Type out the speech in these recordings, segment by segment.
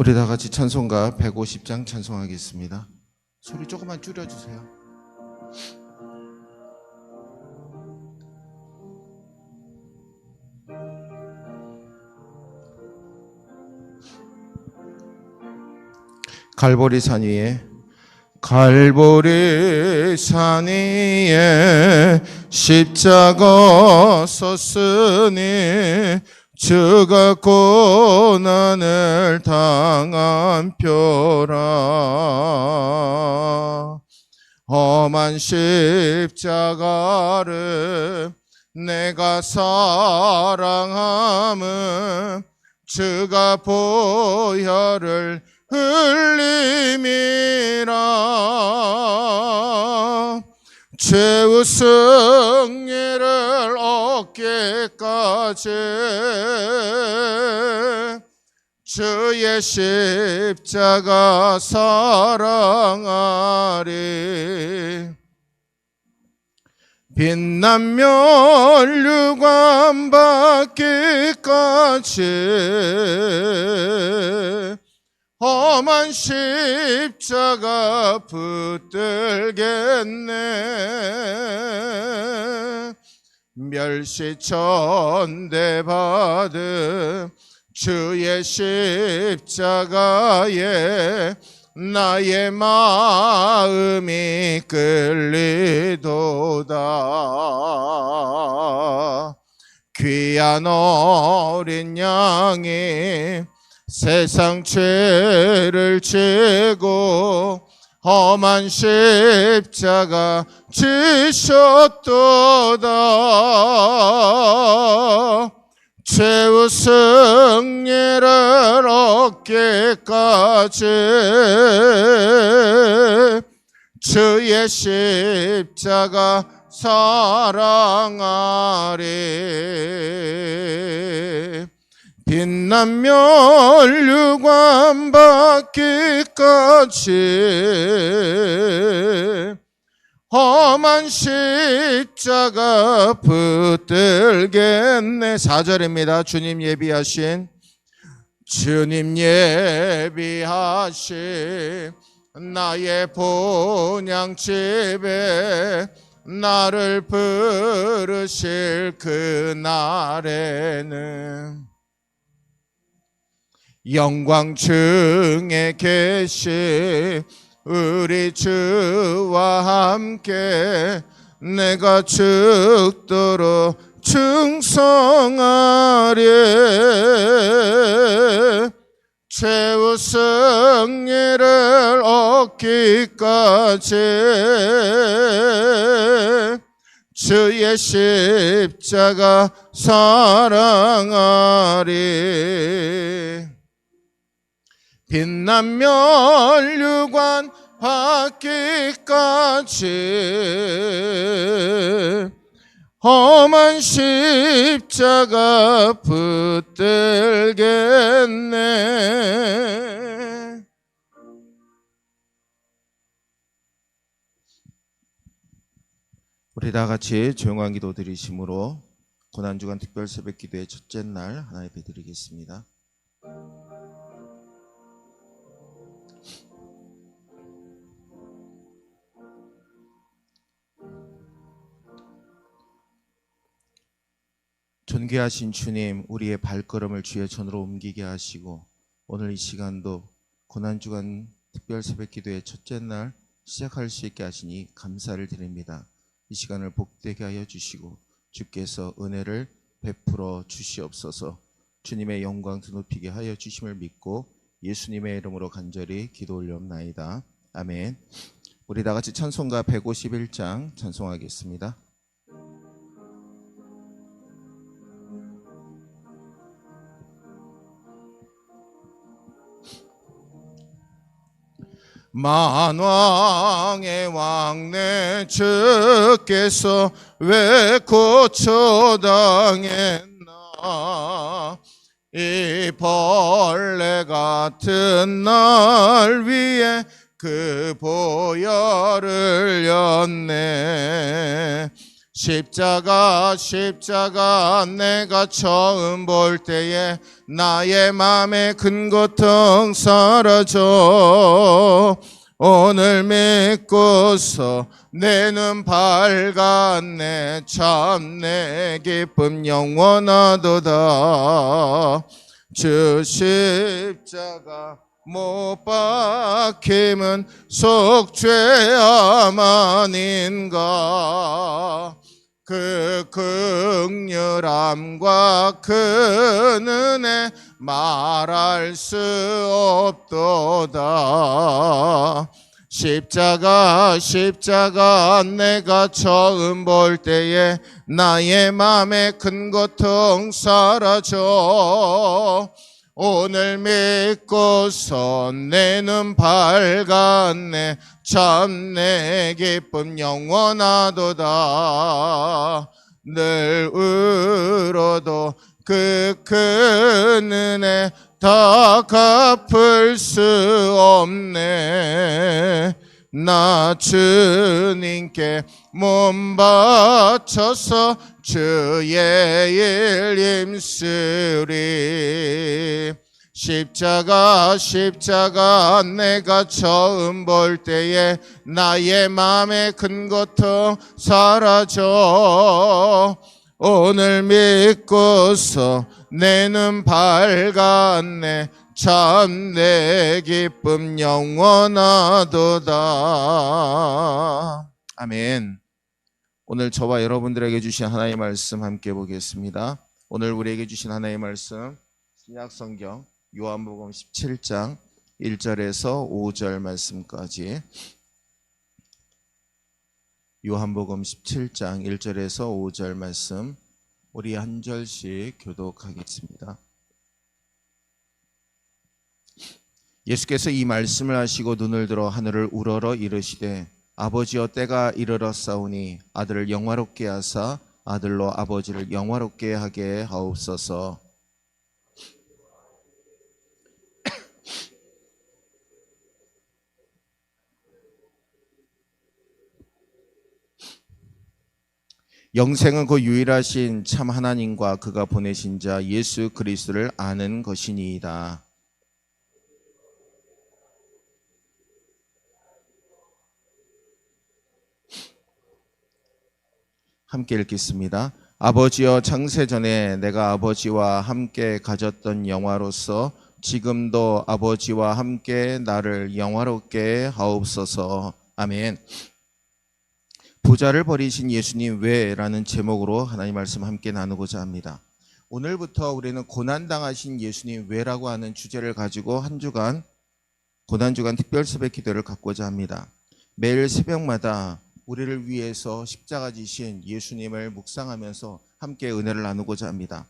우리 다 같이 찬송가 150장 찬송하겠습니다. 소리 조금만 줄여주세요. 갈보리 산 위에 갈보리 산 위에 십자가 섰으니 주가 고난을 당한 표라. 험한 십자가를 내가 사랑함은 주가 보혈을 흘림이라 최후 승리를 얻기까지 주의 십자가 사랑하리. 빛난 멸류관 받기까지 험한 십자가 붙들겠네. 멸시천대 받은 주의 십자가에 나의 마음이 끌리도다. 귀한 어린 양이 세상 죄를 지고 험한 십자가 지셨도다. 최후 승리를 얻기까지 주의 십자가 사랑하리 빛난 멸류관 받기까지 험한 십자가 붙들겠네. 4절입니다. 주님 예비하신 주님 예비하신 나의 본향집에 나를 부르실 그날에는 영광 중에 계신 우리 주와 함께 내가 죽도록 충성하리. 최후 승리를 얻기까지 주의 십자가 사랑하리 빛난 멸류관 받기까지 험한 십자가 붙들겠네 우리 다 같이 조용한 기도 드리심으로 고난주간 특별 새벽 기도의 첫째 날 하나 예배 드리겠습니다. 존귀하신 주님, 우리의 발걸음을 주의 전으로 옮기게 하시고 오늘 이 시간도 고난주간 특별 새벽 기도의 첫째 날 시작할 수 있게 하시니 감사를 드립니다. 이 시간을 복되게 하여 주시고 주께서 은혜를 베풀어 주시옵소서. 주님의 영광 드높이게 하여 주심을 믿고 예수님의 이름으로 간절히 기도 올려옵나이다. 아멘. 우리 다 같이 찬송가 151장 찬송하겠습니다. 만왕의 왕내 주께서 왜 고초당했나? 이 벌레 같은 날 위에 그 보혈을 였네 십자가 십자가 내가 처음 볼 때에 나의 큰 고통 사라져. 오늘 믿고서 내 눈 밝았네. 참 내 기쁨 영원하도다. 주 십자가 못 박힘은 속죄함 아닌가 그 극률함과 그 은혜 말할 수 없도다. 십자가 십자가 내가 처음 볼 때에 나의 맘에 큰 고통 사라져. 오늘 믿고서 내눈 밝았네 참 내 기쁨 영원하도다. 늘 울어도 그 큰 은혜 다 갚을 수 없네. 나 주님께 몸 바쳐서 주의 일 임쓰리 십자가 십자가 내가 처음 볼 때에 나의 큰 고통 사라져. 오늘 믿고서 내눈 밝았네. 참 내 기쁨 영원하도다. 아멘. 오늘 저와 여러분들에게 주신 하나님의 말씀 함께 보겠습니다. 오늘 우리에게 주신 하나님의 말씀 신약 성경 요한복음 17장 1절에서 5절 말씀까지 요한복음 17장 1절에서 5절 말씀 우리 한 절씩 교독하겠습니다. 예수께서 이 말씀을 하시고 눈을 들어 하늘을 우러러 이르시되 아버지여 때가 이르렀사오니 아들을 영화롭게 하사 아들로 아버지를 영화롭게 하게 하옵소서. 영생은 그 유일하신 참 하나님과 그가 보내신 자 예수 그리스도를 아는 것이니이다. 함께 읽겠습니다. 아버지여 창세 전에 내가 아버지와 함께 가졌던 영화로서 지금도 아버지와 함께 나를 영화롭게 하옵소서. 아멘. 부자를 버리신 예수님 왜라는 제목으로 하나님 말씀 함께 나누고자 합니다. 오늘부터 우리는 고난 당하신 예수님 왜라고 하는 주제를 가지고 한 주간 고난 주간 특별 새벽 기도를 갖고자 합니다. 매일 새벽마다 우리를 위해서 십자가 지신 예수님을 묵상하면서 함께 은혜를 나누고자 합니다.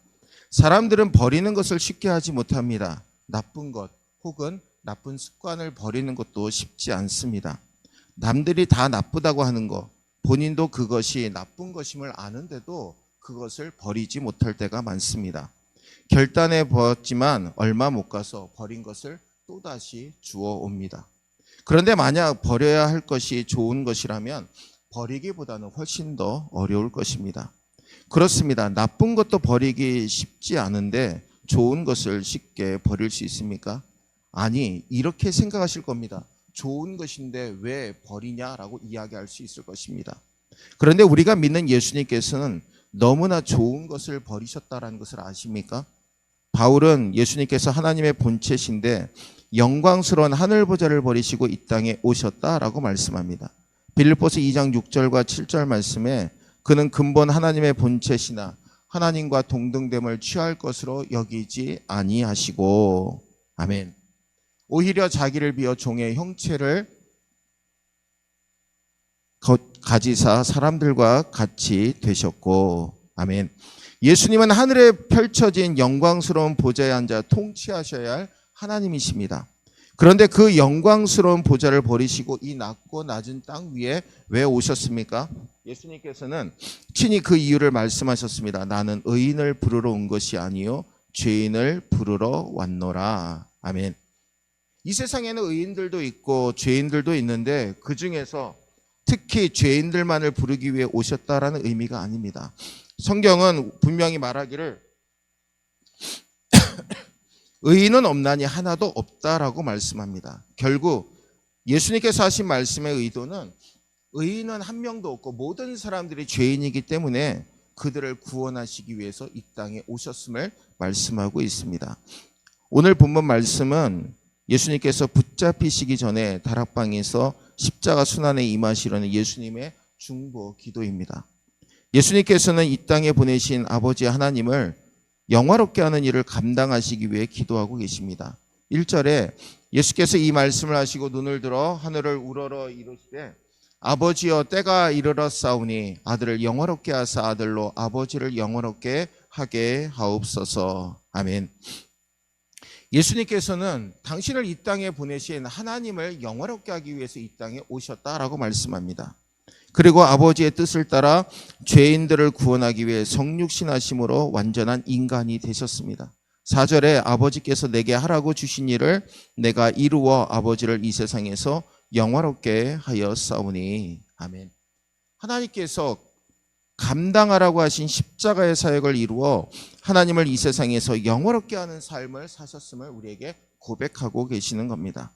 사람들은 버리는 것을 쉽게 하지 못합니다. 나쁜 것 혹은 나쁜 습관을 버리는 것도 쉽지 않습니다. 남들이 다 나쁘다고 하는 것, 본인도 그것이 나쁜 것임을 아는데도 그것을 버리지 못할 때가 많습니다. 결단해 보았지만 얼마 못 가서 버린 것을 또다시 주워 옵니다. 그런데 만약 버려야 할 것이 좋은 것이라면 버리기보다는 훨씬 더 어려울 것입니다. 그렇습니다. 나쁜 것도 버리기 쉽지 않은데 좋은 것을 쉽게 버릴 수 있습니까? 아니, 이렇게 생각하실 겁니다. 좋은 것인데 왜 버리냐라고 이야기할 수 있을 것입니다. 그런데 우리가 믿는 예수님께서는 너무나 좋은 것을 버리셨다라는 것을 아십니까? 바울은 예수님께서 하나님의 본체신데 영광스러운 하늘 보좌를 버리시고 이 땅에 오셨다라고 말씀합니다. 빌립보서 2장 6절과 7절 말씀에 그는 근본 하나님의 본체시나 하나님과 동등됨을 취할 것으로 여기지 아니하시고 아멘. 오히려 자기를 비어 종의 형체를 가지사 사람들과 같이 되셨고 아멘. 예수님은 하늘에 펼쳐진 영광스러운 보좌에 앉아 통치하셔야 할 하나님이십니다. 그런데 그 영광스러운 보좌를 버리시고 이 낮고 낮은 땅 위에 왜 오셨습니까? 예수님께서는 친히 그 이유를 말씀하셨습니다. 나는 의인을 부르러 온 것이 아니요 죄인을 부르러 왔노라. 아멘. 이 세상에는 의인들도 있고 죄인들도 있는데 그 중에서 특히 죄인들만을 부르기 위해 오셨다라는 의미가 아닙니다. 성경은 분명히 말하기를 의인은 없나니 하나도 없다라고 말씀합니다. 결국 예수님께서 하신 말씀의 의도는 의인은 한 명도 없고 모든 사람들이 죄인이기 때문에 그들을 구원하시기 위해서 이 땅에 오셨음을 말씀하고 있습니다. 오늘 본문 말씀은 예수님께서 붙잡히시기 전에 다락방에서 십자가 순환에 임하시려는 예수님의 중보 기도입니다. 예수님께서는 이 땅에 보내신 아버지 하나님을 영화롭게 하는 일을 감당하시기 위해 기도하고 계십니다. 1절에 예수께서 이 말씀을 하시고 눈을 들어 하늘을 우러러 이르시되 아버지여 때가 이르렀사오니 아들을 영화롭게 하사 아들로 아버지를 영화롭게 하게 하옵소서. 아멘. 예수님께서는 당신을 이 땅에 보내신 하나님을 영화롭게 하기 위해서 이 땅에 오셨다라고 말씀합니다. 그리고 아버지의 뜻을 따라 죄인들을 구원하기 위해 성육신하심으로 완전한 인간이 되셨습니다. 4절에 아버지께서 내게 하라고 주신 일을 내가 이루어 아버지를 이 세상에서 영화롭게 하여 싸우니 아멘. 하나님께서 감당하라고 하신 십자가의 사역을 이루어 하나님을 이 세상에서 영화롭게 하는 삶을 사셨음을 우리에게 고백하고 계시는 겁니다.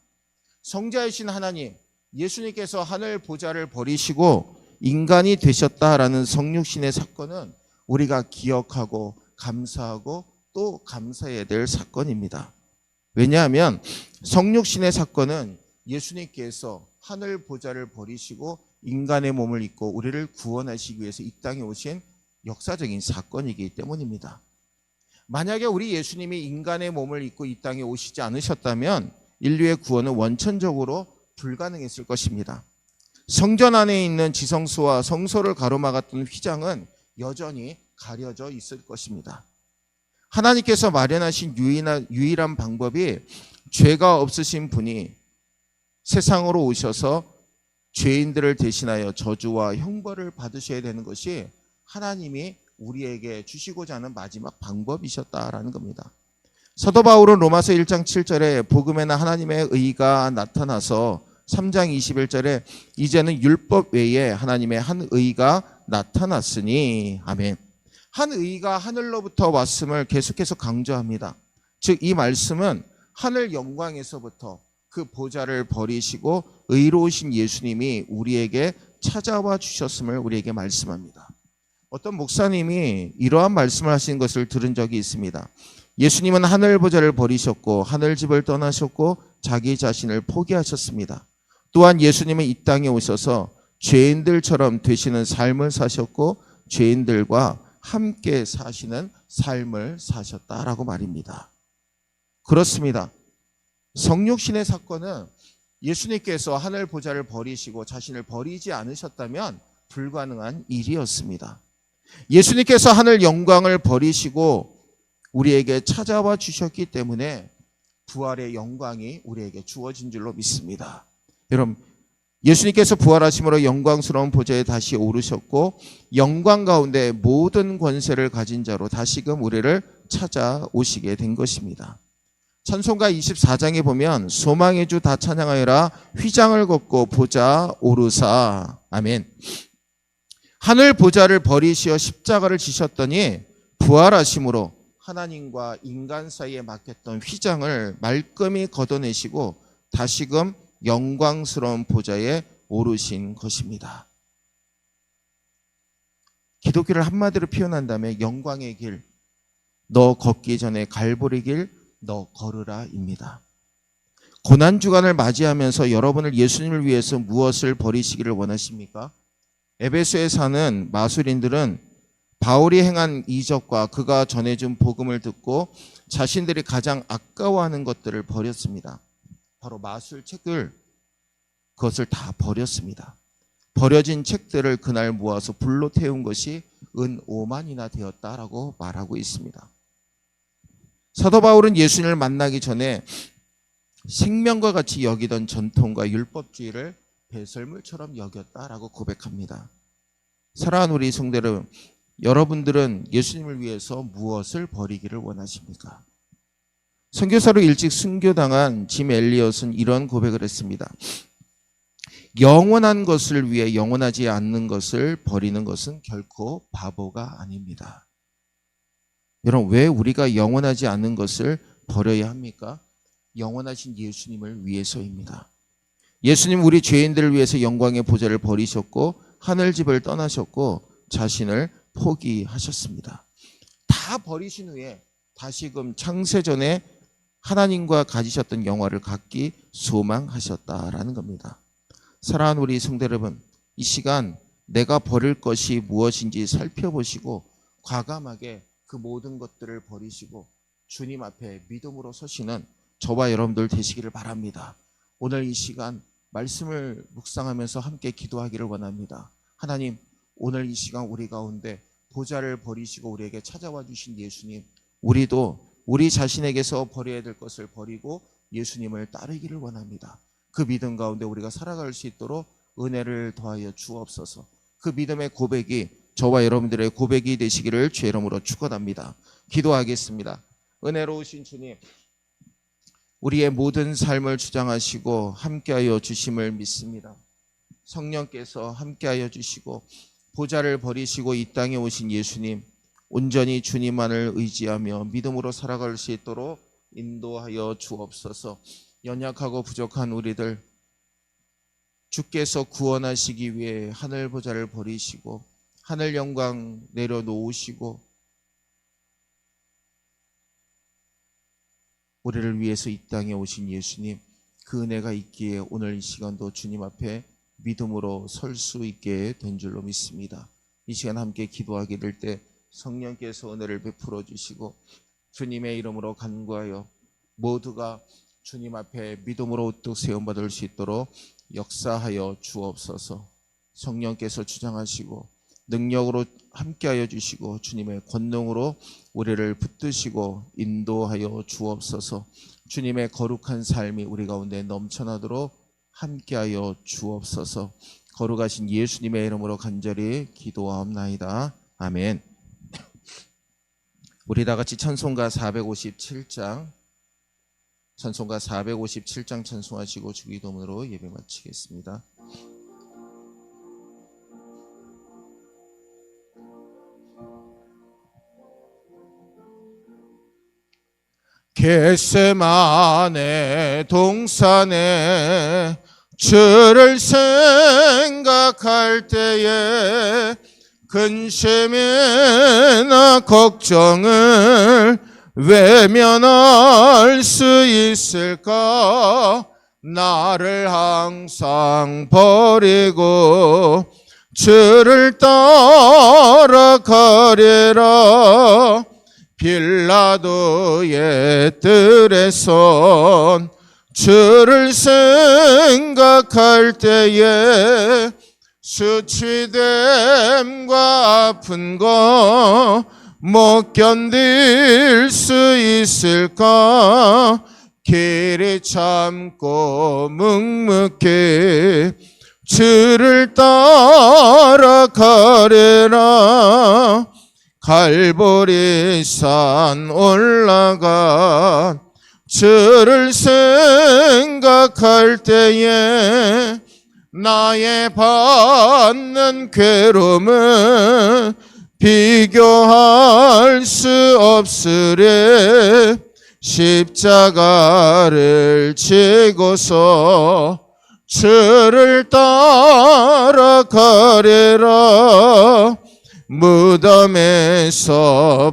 성자이신 하나님, 예수님께서 하늘 보좌를 버리시고 인간이 되셨다라는 성육신의 사건은 우리가 기억하고 감사하고 또 감사해야 될 사건입니다. 왜냐하면 성육신의 사건은 예수님께서 하늘 보좌를 버리시고 인간의 몸을 입고 우리를 구원하시기 위해서 이 땅에 오신 역사적인 사건이기 때문입니다. 만약에 우리 예수님이 인간의 몸을 입고 이 땅에 오시지 않으셨다면 인류의 구원은 원천적으로 불가능했을 것입니다. 성전 안에 있는 지성소와 성소를 가로막았던 휘장은 여전히 가려져 있을 것입니다. 하나님께서 마련하신 유일한, 유일한 방법이 죄가 없으신 분이 세상으로 오셔서 죄인들을 대신하여 저주와 형벌을 받으셔야 되는 것이 하나님이 우리에게 주시고자 하는 마지막 방법이셨다라는 겁니다. 사도 바울은 로마서 1장 7절에 복음에는 하나님의 의가 나타나서 3장 21절에 이제는 율법 외에 하나님의 한 의가 나타났으니 아멘. 한 의가 하늘로부터 왔음을 계속해서 강조합니다. 즉 이 말씀은 하늘 영광에서부터 그 보좌를 버리시고 의로우신 예수님이 우리에게 찾아와 주셨음을 우리에게 말씀합니다. 어떤 목사님이 이러한 말씀을 하신 것을 들은 적이 있습니다. 예수님은 하늘 보좌를 버리셨고 하늘 집을 떠나셨고 자기 자신을 포기하셨습니다. 또한 예수님은 이 땅에 오셔서 죄인들처럼 되시는 삶을 사셨고 죄인들과 함께 사시는 삶을 사셨다라고 말입니다. 그렇습니다. 성육신의 사건은 예수님께서 하늘 보좌를 버리시고 자신을 버리지 않으셨다면 불가능한 일이었습니다. 예수님께서 하늘 영광을 버리시고 우리에게 찾아와 주셨기 때문에 부활의 영광이 우리에게 주어진 줄로 믿습니다. 여러분, 예수님께서 부활하심으로 영광스러운 보좌에 다시 오르셨고 영광 가운데 모든 권세를 가진 자로 다시금 우리를 찾아오시게 된 것입니다. 찬송가 24장에 보면 소망의 주 다 찬양하여라 휘장을 걷고 보자 오르사 아멘. 하늘 보좌를 버리시어 십자가를 지셨더니 부활하심으로 하나님과 인간 사이에 막혔던 휘장을 말끔히 걷어내시고 다시금 영광스러운 보좌에 오르신 것입니다. 기독교를 한마디로 표현한다면 영광의 길, 너 걷기 전에 갈보리 길, 너 걸으라입니다. 고난 주간을 맞이하면서 여러분을 예수님을 위해서 무엇을 버리시기를 원하십니까? 에베소에 사는 마술인들은 바울이 행한 이적과 그가 전해준 복음을 듣고 자신들이 가장 아까워하는 것들을 버렸습니다. 바로 마술 책을 그것을 다 버렸습니다. 버려진 책들을 그날 모아서 불로 태운 것이 은 5만이나 되었다라고 말하고 있습니다. 사도 바울은 예수님을 만나기 전에 생명과 같이 여기던 전통과 율법주의를 배설물처럼 여겼다라고 고백합니다. 사랑하는 우리 성대를 여러분들은 예수님을 위해서 무엇을 버리기를 원하십니까? 선교사로 일찍 순교당한 짐 엘리엇은 이런 고백을 했습니다. 영원한 것을 위해 영원하지 않는 것을 버리는 것은 결코 바보가 아닙니다. 여러분, 왜 우리가 영원하지 않는 것을 버려야 합니까? 영원하신 예수님을 위해서입니다. 예수님 우리 죄인들을 위해서 영광의 보좌를 버리셨고 하늘 집을 떠나셨고 자신을 포기하셨습니다. 다 버리신 후에 다시금 창세전에 하나님과 가지셨던 영화를 갖기 소망하셨다라는 겁니다. 사랑하는 우리 성대 여러분, 이 시간 내가 버릴 것이 무엇인지 살펴보시고 과감하게 그 모든 것들을 버리시고 주님 앞에 믿음으로 서시는 저와 여러분들 되시기를 바랍니다. 오늘 이 시간 말씀을 묵상하면서 함께 기도하기를 원합니다. 하나님, 오늘 이 시간 우리 가운데 보좌를 버리시고 우리에게 찾아와 주신 예수님, 우리도 우리 자신에게서 버려야 될 것을 버리고 예수님을 따르기를 원합니다. 그 믿음 가운데 우리가 살아갈 수 있도록 은혜를 더하여 주옵소서. 그 믿음의 고백이 저와 여러분들의 고백이 되시기를 주의 이름으로 축원합니다. 기도하겠습니다. 은혜로우신 주님, 우리의 모든 삶을 주장하시고 함께하여 주심을 믿습니다. 성령께서 함께하여 주시고 보좌를 버리시고 이 땅에 오신 예수님 온전히 주님만을 의지하며 믿음으로 살아갈 수 있도록 인도하여 주옵소서. 연약하고 부족한 우리들 주께서 구원하시기 위해 하늘 보좌를 버리시고 하늘 영광 내려놓으시고 우리를 위해서 이 땅에 오신 예수님 그 은혜가 있기에 오늘 이 시간도 주님 앞에 믿음으로 설 수 있게 된 줄로 믿습니다. 이 시간 함께 기도하게 될 때 성령께서 은혜를 베풀어 주시고 주님의 이름으로 간구하여 모두가 주님 앞에 믿음으로 우뚝 세움받을 수 있도록 역사하여 주옵소서. 성령께서 주장하시고 능력으로 함께하여 주시고 주님의 권능으로 우리를 붙드시고 인도하여 주옵소서. 주님의 거룩한 삶이 우리 가운데 넘쳐나도록 함께하여 주옵소서. 거룩하신 예수님의 이름으로 간절히 기도하옵나이다. 아멘. 우리 다 같이 찬송가 457장 찬송가 457장 찬송하시고 주기도문으로 예배 마치겠습니다. 겟세마네 동산에 주를 생각할 때에 근심이나 걱정을 외면할 수 있을까? 나를 항상 버리고 주를 따라 가리라 빌라도의 뜰에선 주를 생각할 때에 수치됨과 아픈 거 못 견딜 수 있을까? 길이 참고 묵묵히 주를 따라 가리라 갈보리산 올라가 주를 생각할 때에 나의 받는 괴로움은 비교할 수 없으리. 십자가를 지고서 주를 따라가리라 무덤에서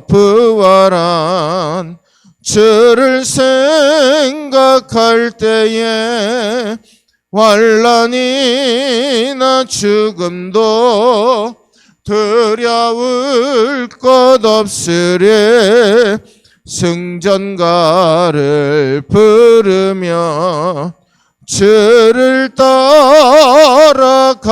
부활한 주를 생각할 때에 환란이나 죽음도 두려울 것 없으리. 승전가를 부르며 주를 따라가리라